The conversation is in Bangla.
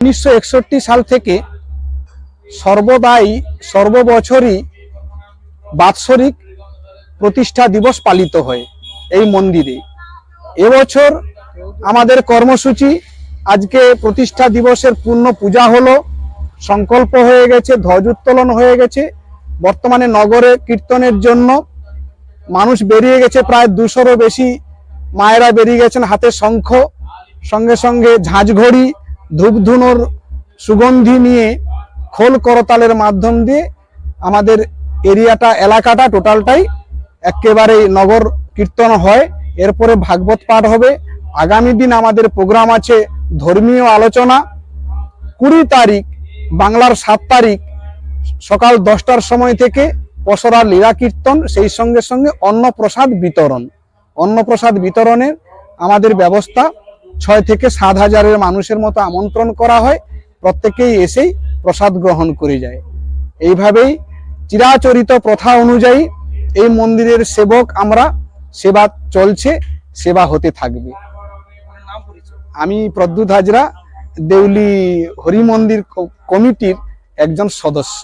উনিশশো একষট্টি সাল থেকে সর্বদাই, সর্ববছরই বাৎসরিক প্রতিষ্ঠা দিবস পালিত হয় এই মন্দিরে। এবছর আমাদের কর্মসূচি, আজকে প্রতিষ্ঠা দিবসের পূর্ণ পূজা হলো, সংকল্প হয়ে গেছে, ধ্বজ উত্তোলন হয়ে গেছে। বর্তমানে নগরে কীর্তনের জন্য মানুষ বেরিয়ে গেছে, প্রায় দুশোরও বেশি মায়েরা বেরিয়ে গেছেন হাতে শঙ্খ, সঙ্গে সঙ্গে ঝাঁঝঘড়ি ধূপধুনোর সুগন্ধি নিয়ে খোল করতালের মাধ্যম দিয়ে আমাদের এরিয়াটা, এলাকাটা টোটালটাই একেবারে নগর কীর্তন হয়। এরপরে ভাগবত পাঠ হবে। আগামী দিন আমাদের প্রোগ্রাম আছে ধর্মীয় আলোচনা। কুড়ি তারিখ, বাংলার সাত তারিখ, সকাল দশটার সময় থেকে পসরা লীলা কীর্তন, সেই সঙ্গে সঙ্গে অন্নপ্রসাদ বিতরণ। অন্নপ্রসাদ বিতরণের আমাদের ব্যবস্থা। ছয় থেকে সাত হাজারের মানুষের মতো আমন্ত্রণ করা হয়, প্রত্যেকেই এসেই প্রসাদ গ্রহণ করে যায়। এইভাবেই চিরাচরিত প্রথা অনুযায়ী এই মন্দিরের সেবক আমরা, সেবা চলছে, সেবা হতে থাকবে। আমি প্রদ্যুৎ হাজরা, দেউলি হরি মন্দির কমিটির একজন সদস্য।